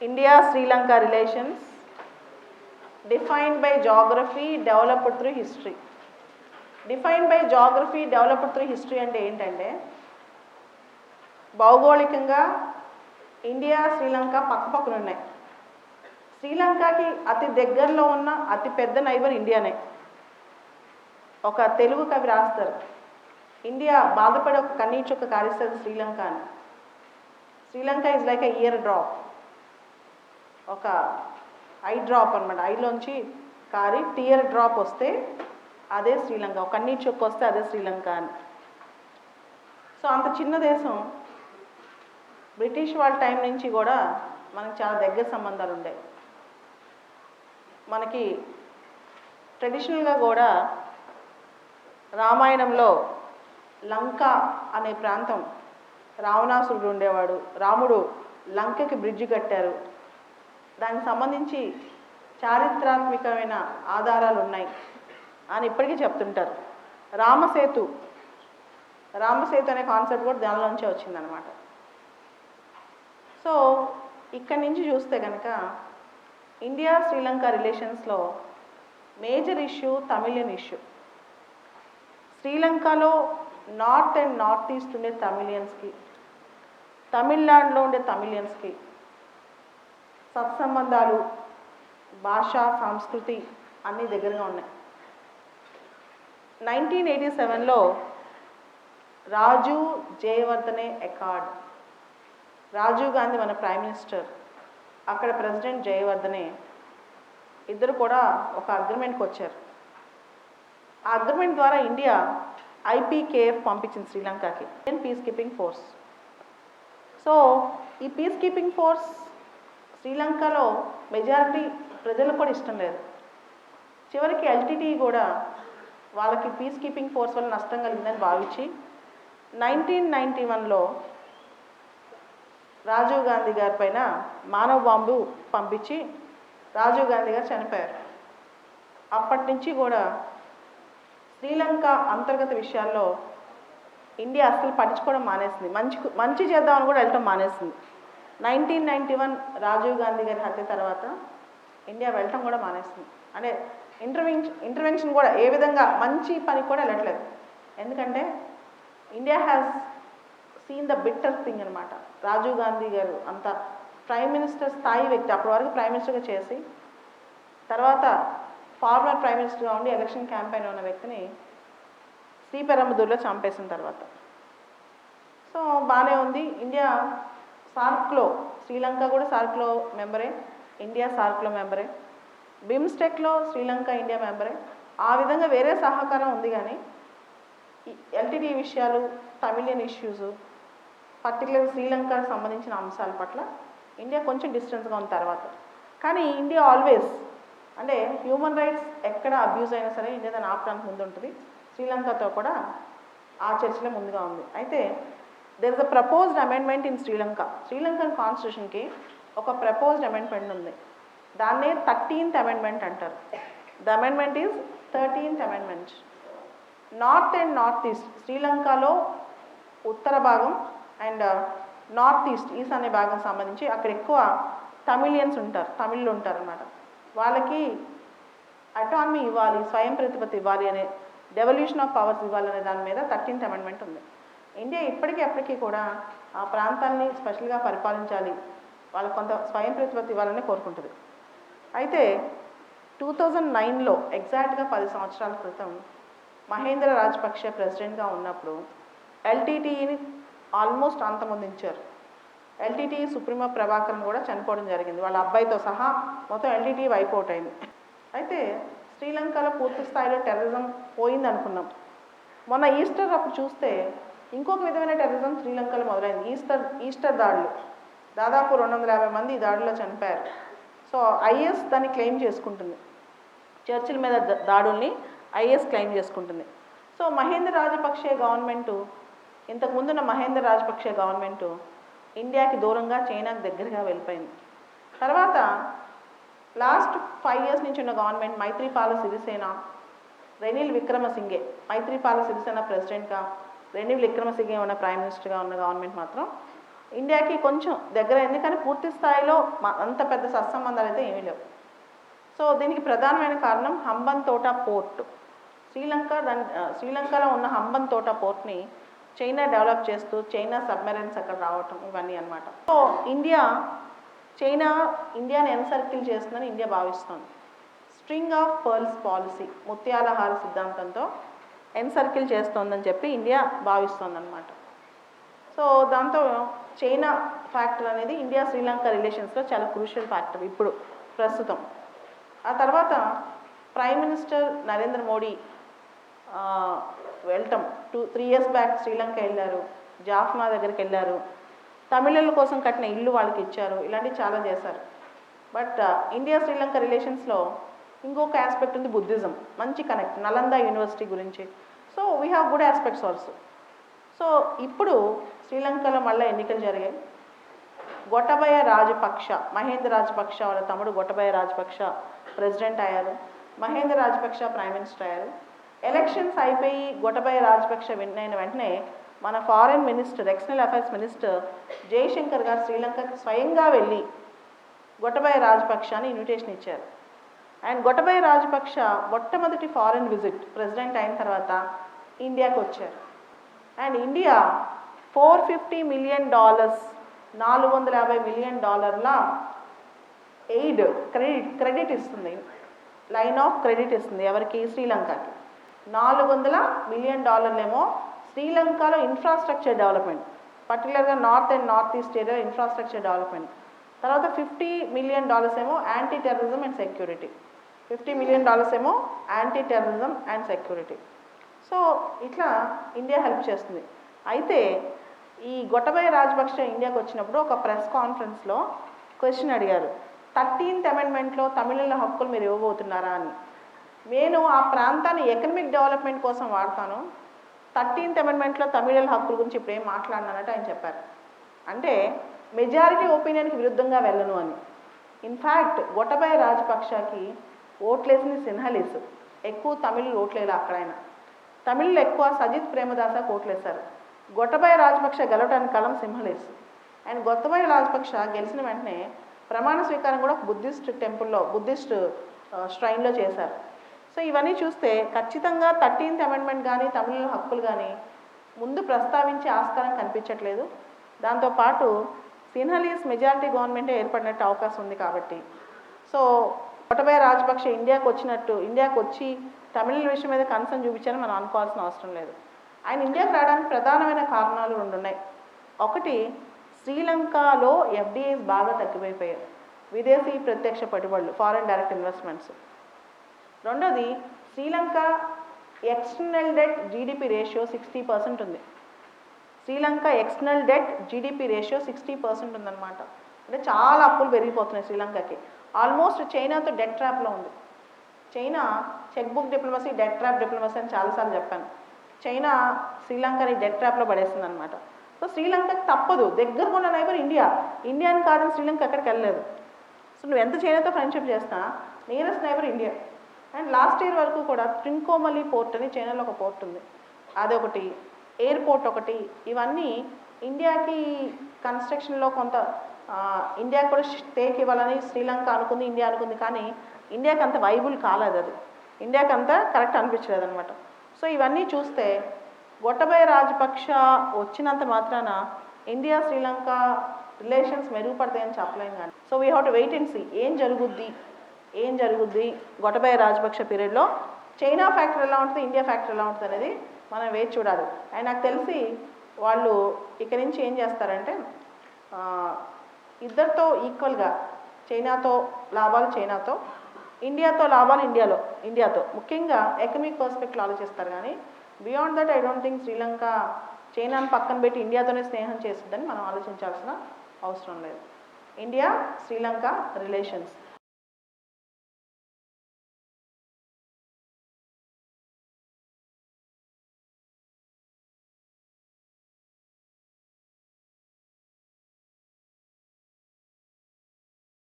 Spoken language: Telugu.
India-Sri Lanka relations defined by geography, developed through history. Define by geography developed through history అంటే ఏంటంటే భౌగోళికంగా ఇండియా శ్రీలంక పక్కపక్కన ఉన్నాయి. శ్రీలంకకి అతి దగ్గరలో ఉన్న అతి పెద్ద నైబర్ ఇండియానే ఒక తెలుగు కవి రాస్తారు ఇండియా బాధపడే ఒక కన్నీచొక్క కారిస్తుంది శ్రీలంక అని. Sri Lanka is like a tear drop ఒక ఐ డ్రాప్ అనమాట ఐలోంచి కారి టియర్ డ్రాప్ వస్తే అదే శ్రీలంక. ఒక కన్నీ చొక్క వస్తే అదే శ్రీలంక అని. సో అంత చిన్న దేశం. బ్రిటిష్ వాళ్ళ టైం నుంచి కూడా మనకు చాలా దగ్గర సంబంధాలు ఉండేవి. మనకి ట్రెడిషనల్గా కూడా రామాయణంలో లంక అనే ప్రాంతం రావణాసురుడు ఉండేవాడు. రాముడు లంకకి బ్రిడ్జ్ కట్టారు. దానికి సంబంధించి చారిత్రాత్మకమైన ఆధారాలు ఉన్నాయి అని ఇప్పటికీ చెప్తుంటారు. రామసేతు రామసేతు అనే కాన్సెప్ట్ కూడా దానిలోంచే వచ్చిందనమాట సో ఇక్కడి నుంచి చూస్తే కనుక ఇండియా శ్రీలంక రిలేషన్స్లో మేజర్ ఇష్యూ తమిళియన్ ఇష్యూ శ్రీలంకలో నార్త్ అండ్ నార్త్ ఈస్ట్ ఉండే తమిళియన్స్కి తమిళనాడులో ఉండే తమిళియన్స్కి సత్సంబంధాలు భాష సంస్కృతి అన్నీ దగ్గరగా ఉన్నాయి. నైన్టీన్ ఎయిటీ సెవెన్లో రాజు జయవర్ధనే అకార్డ్. రాజీవ్ గాంధీ మన ప్రైమ్ మినిస్టర్. అక్కడ ప్రెసిడెంట్ జయవర్ధనే ఇద్దరు కూడా ఒక అగ్రిమెంట్కి వచ్చారు. ఆ అగ్రిమెంట్ ద్వారా ఇండియా ఐపీకేఎఫ్ పంపించింది శ్రీలంకకి. Indian peace keeping force so ఈ పీస్ కీపింగ్ ఫోర్స్ శ్రీలంకలో మెజారిటీ ప్రజలకు కూడా ఇష్టం లేదు. చివరికి ఎల్టీటీ కూడా వాళ్ళకి పీస్ కీపింగ్ ఫోర్స్ వల్ల నష్టం కలిగిందని భావించి నైన్టీన్ నైంటీ వన్లో రాజీవ్ గాంధీ గారి పైన మానవ బాంబు పంపించి రాజీవ్ గాంధీ గారు చనిపోయారు. అప్పటి నుంచి కూడా శ్రీలంక అంతర్గత విషయాల్లో ఇండియా అస్సలు పట్టించుకోవడం మానేసింది. మంచి మంచి చేద్దామని కూడా వెళ్ళటం మానేసింది. Nineteen ninety one Rajiv Gandhi గారి హత్య తర్వాత ఇండియా వెళ్ళటం కూడా మానేసింది. అంటే ఇంటర్వెన్షన్ ఇంటర్వెన్షన్ కూడా ఏ విధంగా మంచి పని కూడా వెళ్ళట్లేదు. ఎందుకంటే India has seen the bitter thing అనమాట రాజీవ్ గాంధీ గారు అంత ప్రైమ్ మినిస్టర్ స్థాయి వ్యక్తి అప్పటి వరకు ప్రైమ్ మినిస్టర్గా చేసి తర్వాత ఫార్మర్ ప్రైమ్ మినిస్టర్గా ఉండి ఎలక్షన్ క్యాంపెయిన్ ఉన్న వ్యక్తిని శ్రీపెరంబదూర్లో చంపేసిన తర్వాత. సో బాగానే ఉంది. ఇండియా సార్క్లో శ్రీలంక కూడా సార్క్లో మెంబరే ఇండియా సార్క్లో మెంబరే. బిమ్స్టెక్లో శ్రీలంక ఇండియా మెంబరే. ఆ విధంగా వేరే సహకారం ఉంది కానీ ఎల్టీడీ విషయాలు తమిళియన్ ఇష్యూస్ పర్టికులర్ శ్రీలంకకు సంబంధించిన అంశాల పట్ల ఇండియా కొంచెం డిస్టెన్స్గా ఉన్న తర్వాత. కానీ ఇండియా ఆల్వేస్ అంటే హ్యూమన్ రైట్స్ ఎక్కడ అబ్యూజ్ అయినా సరే ఇండియా దాన్ని ఆపడానికి ముందు ఉంటుంది. శ్రీలంకతో కూడా ఆ చర్చలో ముందుగా ఉంది. అయితే there is a proposed amendment in Sri Lanka Sri Lankan కాన్స్టిట్యూషన్కి ఒక ప్రపోజ్డ్ అమెండ్మెంట్ ఉంది. దాన్నే థర్టీన్త్ అమెండ్మెంట్ అంటారు. The amendment is thirteenth amendment north and north east శ్రీలంకలో ఉత్తర భాగం అండ్ నార్త్ ఈస్ట్ ఈస్ట్ అనే భాగం సంబంధించి అక్కడ ఎక్కువ తమిళియన్స్ ఉంటారు. తమిళ్ళు ఉంటారు అన్నమాట వాళ్ళకి అటానమీ ఇవ్వాలి స్వయం ప్రతిపత్తి ఇవ్వాలి అనే డెవల్యూషన్ ఆఫ్ పవర్స్ ఇవ్వాలి అనే దాని మీద థర్టీన్త్ అమెండ్మెంట్ ఉంది. ఇండియా ఇప్పటికీ అప్పటికీ కూడా ఆ ప్రాంతాన్ని స్పెషల్గా పరిపాలించాలి. వాళ్ళకి కొంత స్వయం ప్రతిపత్తి ఇవ్వాలని కోరుకుంటుంది. అయితే టూ థౌజండ్ నైన్లో ఎగ్జాక్ట్గా పది సంవత్సరాల క్రితం మహేంద్ర రాజపక్షే ప్రెసిడెంట్గా ఉన్నప్పుడు ఎల్టీటీఈని ఆల్మోస్ట్ అంతమొందించారు. ఎల్టీటీ సుప్రీమో ప్రభాకరన్ కూడా చనిపోవడం జరిగింది. వాళ్ళ అబ్బాయితో సహా మొత్తం ఎల్టీటీ వైప్ అవుట్ అయింది. అయితే శ్రీలంకలో పూర్తి స్థాయిలో టెర్రరిజం పోయింది అనుకున్నాం మొన్న ఈస్టర్ అప్పుడు చూస్తే ఇంకొక విధమైన టెర్రరిజం శ్రీలంకలో మొదలైంది. ఈస్టర్ ఈస్టర్ దాడులు. దాదాపు రెండు వందల యాభై మంది ఈ దాడిలో చనిపోయారు. సో ఐఎస్ దాన్ని క్లెయిమ్ చేసుకుంటుంది. చర్చిల మీద దాడుల్ని ఐఎస్ క్లెయిమ్ చేసుకుంటుంది. సో మహేంద్ర రాజపక్షే గవర్నమెంటు ఇంతకుముందున్న మహేంద్ర రాజపక్షే గవర్నమెంటు ఇండియాకి దూరంగా చైనాకి దగ్గరగా వెళ్ళిపోయింది. తర్వాత లాస్ట్ ఫైవ్ ఇయర్స్ నుంచి ఉన్న గవర్నమెంట్ మైత్రిపాల సిరిసేన రెనిల్ విక్రమసింగే మైత్రిపాల సిరిసేన ప్రెసిడెంట్గా రెనిల్ విక్రమసింగే ఉన్న ప్రైమ్ మినిస్టర్గా ఉన్న గవర్నమెంట్ మాత్రం ఇండియాకి కొంచెం దగ్గర అయింది కానీ పూర్తి స్థాయిలో అంత పెద్ద సత్సంబంధాలు అయితే ఏమీ లేవు. సో దీనికి ప్రధానమైన కారణం హంబన్ తోట పోర్ట్. శ్రీలంక దాని శ్రీలంకలో ఉన్న హంబన్ తోట పోర్ట్ని చైనా డెవలప్ చేస్తూ చైనా సబ్మెరైన్స్ అక్కడ రావటం ఇవన్నీ అన్నమాట. సో ఇండియా చైనా ఇండియాని ఎన్సర్కిల్ చేస్తుందని ఇండియా భావిస్తోంది. స్ట్రింగ్ ఆఫ్ పర్ల్స్ పాలసీ ముత్యాలహార సిద్ధాంతంతో ఎన్సర్కిల్ చేస్తోందని చెప్పి ఇండియా భావిస్తోందనమాట సో దాంతో చైనా ఫ్యాక్టర్ అనేది ఇండియా శ్రీలంక రిలేషన్స్లో చాలా క్రూషియల్ ఫ్యాక్టర్ ఇప్పుడు ప్రస్తుతం. ఆ తర్వాత ప్రైమ్ మినిస్టర్ నరేంద్ర మోడీ వెళ్ళటం. Two three years back Sri Lanka వెళ్ళారు. జాఫ్నా దగ్గరికి వెళ్ళారు. తమిళుల కోసం కట్టిన ఇల్లు వాళ్ళకి ఇచ్చారు. ఇలాంటివి చాలా చేశారు. బట్ ఇండియా శ్రీలంక రిలేషన్స్లో ఇంకొక ఆస్పెక్ట్ ఉంది బుద్ధిజం. మంచి కనెక్ట్ నలంద యూనివర్సిటీ గురించి. So we have good aspects also so ఇప్పుడు శ్రీలంకలో మళ్ళీ ఎన్నికలు జరిగాయి. గొటబయ రాజపక్ష మహేంద్ర రాజపక్ష వాళ్ళ తమ్ముడు గొటబయ రాజపక్ష ప్రెసిడెంట్ అయ్యారు. మహేంద్ర రాజపక్ష ప్రైమ్ మినిస్టర్ అయ్యారు. ఎలక్షన్స్ అయిపోయి గొటబయ రాజపక్ష విన్ అయిన వెంటనే మన foreign minister external affairs minister Jaishankar గారు శ్రీలంకకి స్వయంగా వెళ్ళి గొటబయ రాజపక్షని ఇన్విటేషన్ ఇచ్చారు. అండ్ గొటబయ రాజపక్ష మొట్టమొదటి ఫారెన్ విజిట్ ప్రెసిడెంట్ అయిన తర్వాత ఇండియాకి వచ్చారు. And India four fifty million dollars నాలుగు వందల యాభై మిలియన్ డాలర్ల ఎయిడ్ క్రెడిట్ క్రెడిట్ ఇస్తుంది. లైన్ ఆఫ్ క్రెడిట్ ఇస్తుంది ఎవరికి? శ్రీలంకకి. నాలుగు వందల మిలియన్ డాలర్లేమో శ్రీలంకలో ఇన్ఫ్రాస్ట్రక్చర్ డెవలప్మెంట్ పర్టికులర్గా north and north east area infrastructure development తర్వాత ఫిఫ్టీ మిలియన్ డాలర్స్ ఏమో anti terrorism and security fifty million dollars ఏమో anti terrorism and security. So ఇట్లా ఇండియా హెల్ప్ చేస్తుంది. అయితే ఈ గొట్టబయ రాజపక్ష ఇండియాకి వచ్చినప్పుడు ఒక ప్రెస్ కాన్ఫరెన్స్లో క్వశ్చన్ అడిగారు. థర్టీన్త్ అమెండ్మెంట్లో తమిళుల హక్కులు మీరు ఇవ్వబోతున్నారా అని. నేను ఆ ప్రాంతాన్ని ఎకనమిక్ డెవలప్మెంట్ కోసం వాడతాను. థర్టీన్త్ అమెండ్మెంట్లో తమిళుల హక్కుల గురించి ఇప్పుడు ఏం మాట్లాడినానంటే ఆయన చెప్పారు. అంటే మెజారిటీ ఒపీనియన్కి విరుద్ధంగా వెళ్ళను అని. ఇన్ఫ్యాక్ట్ గొటబయ రాజపక్షకి ఓట్లేసింది సిన్హలీస్. ఎక్కువ తమిళ్ ఓట్లేదు అక్కడ ఆయన తమిళ్ళో ఎక్కువ సజిత్ ప్రేమదాసకు ఓట్లేశారు గొట్టబాయ రాజపక్ష గెలవటానికి కలం సింహలేసు. అండ్ గొట్టబాయ రాజపక్ష గెలిచిన వెంటనే ప్రమాణ స్వీకారం కూడా బుద్ధిస్ట్ టెంపుల్లో బుద్ధిస్ట్ స్ట్రైన్లో చేశారు. సో ఇవన్నీ చూస్తే ఖచ్చితంగా థర్టీన్త్ అమెండ్మెంట్ కానీ తమిళ హక్కులు కానీ ముందు ప్రస్తావించే ఆస్కారం కనిపించట్లేదు. దాంతోపాటు సిన్హలీస్ మెజారిటీ గవర్నమెంటే ఏర్పడినట్టు అవకాశం ఉంది కాబట్టి. సో గొటబయ రాజపక్ష ఇండియాకు వచ్చినట్టు ఇండియాకు వచ్చి తమిళ విషయం మీద కన్సర్న్ చూపించాలని మనం అనుకోవాల్సిన అవసరం లేదు. ఆయన ఇండియాకి రావడానికి ప్రధానమైన కారణాలు రెండు ఉన్నాయి. ఒకటి శ్రీలంకలో ఎఫ్డిఐస్ బాగా తగ్గిపోయిపోయాయి. విదేశీ ప్రత్యక్ష పెట్టుబడులు ఫారెన్ డైరెక్ట్ ఇన్వెస్ట్మెంట్స్ రెండోది Sri Lanka external debt GDP ratio sixty percent ఉంది. Sri Lanka external debt GDP ratio sixty percent ఉందన్నమాట. అంటే చాలా అప్పులు పెరిగిపోతున్నాయి శ్రీలంకకి. ఆల్మోస్ట్ చైనాతో డెట్ ట్రాప్లో ఉంది. China check book diplomacy debt trap diplomacy అని చాలాసార్లు చెప్పాను. చైనా శ్రీలంకని డెట్ ట్రాప్లో పడేసింది అనమాట సో శ్రీలంకకి తప్పదు. దగ్గర ఉన్న నైబర్ ఇండియా. ఇండియాని కాదని శ్రీలంక ఎక్కడికి వెళ్ళలేదు. సో నువ్వు ఎంత చైనాతో ఫ్రెండ్షిప్ చేస్తా nearest neighbour India. And last year వరకు కూడా ట్రింకోమలి పోర్ట్ అని చైనాలో ఒక పోర్ట్ ఉంది. అదొకటి. ఎయిర్పోర్ట్ ఒకటి. ఇవన్నీ ఇండియాకి కన్స్ట్రక్షన్లో కొంత ఇండియా కూడా స్టేక్ ఇవ్వాలని శ్రీలంక అనుకుంది ఇండియా అనుకుంది కానీ ఇండియాకి అంత వైబుల్ కాలేదు అది. ఇండియాకి అంత కరెక్ట్ అనిపించలేదు అనమాట సో ఇవన్నీ చూస్తే గొట్టబయ రాజపక్ష వచ్చినంత మాత్రాన ఇండియా శ్రీలంక రిలేషన్స్ మెరుగుపడతాయని చెప్పలేం కానీ. So we have to wait and see ఏం జరుగుద్ది? ఏం జరుగుద్ది? గొటబయ రాజపక్ష పీరియడ్లో చైనా ఫ్యాక్టరీ ఎలా ఉంటుంది? ఇండియా ఫ్యాక్టరీ ఎలా ఉంటుంది అనేది మనం వేచి చూడాలి. అండ్ నాకు తెలిసి వాళ్ళు ఇక్కడి నుంచి ఏం చేస్తారంటే ఇద్దరితో ఈక్వల్గా చైనాతో లాభాలు చైనాతో ఇండియాతో లాభాలు ఇండియాలో ఇండియాతో. ముఖ్యంగా ఎకమిక్ పర్స్పెక్టివ్ ఆలోచిస్తారు కానీ beyond that I don't think Sri Lanka చైనాను పక్కన పెట్టి ఇండియాతోనే స్నేహం చేస్తుందని మనం ఆలోచించాల్సిన అవసరం లేదు. India Sri Lanka relations.